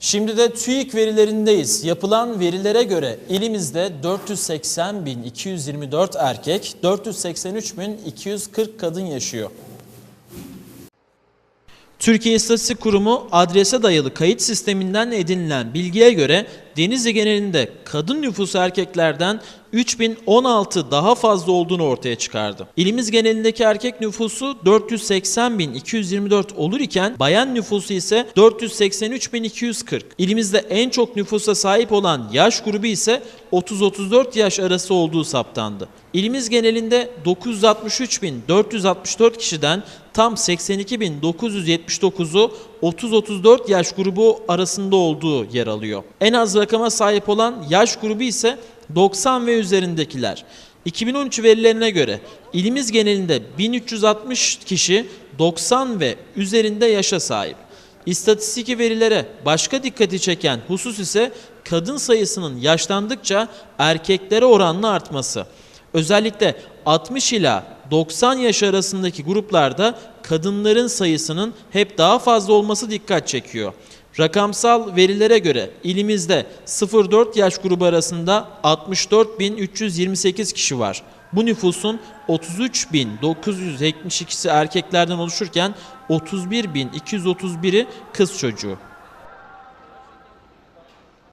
Şimdi de TÜİK verilerindeyiz. Yapılan verilere göre ilimizde 480.224 erkek, 483.240 kadın yaşıyor. Türkiye İstatistik Kurumu adrese dayalı kayıt sisteminden edinilen bilgiye göre Denizli genelinde kadın nüfusu erkeklerden 3016 daha fazla olduğunu ortaya çıkardı. İlimiz genelindeki erkek nüfusu 480.224 olur iken bayan nüfusu ise 483.240. İlimizde en çok nüfusa sahip olan yaş grubu ise 30-34 yaş arası olduğu saptandı. İlimiz genelinde 963.464 kişiden tam 82.979'u 30-34 yaş grubu arasında olduğu yer alıyor. En az rakama sahip olan yaş grubu ise 90 ve üzerindekiler. 2013 verilerine göre ilimiz genelinde 1360 kişi 90 ve üzerinde yaşa sahip. İstatistiki verilere başka dikkati çeken husus ise kadın sayısının yaşlandıkça erkeklere oranla artması. Özellikle 60 ila 90 yaş arasındaki gruplarda kadınların sayısının hep daha fazla olması dikkat çekiyor. Rakamsal verilere göre ilimizde 0-4 yaş grubu arasında 64.328 kişi var. Bu nüfusun 33.972'si erkeklerden oluşurken 31.231'i kız çocuğu.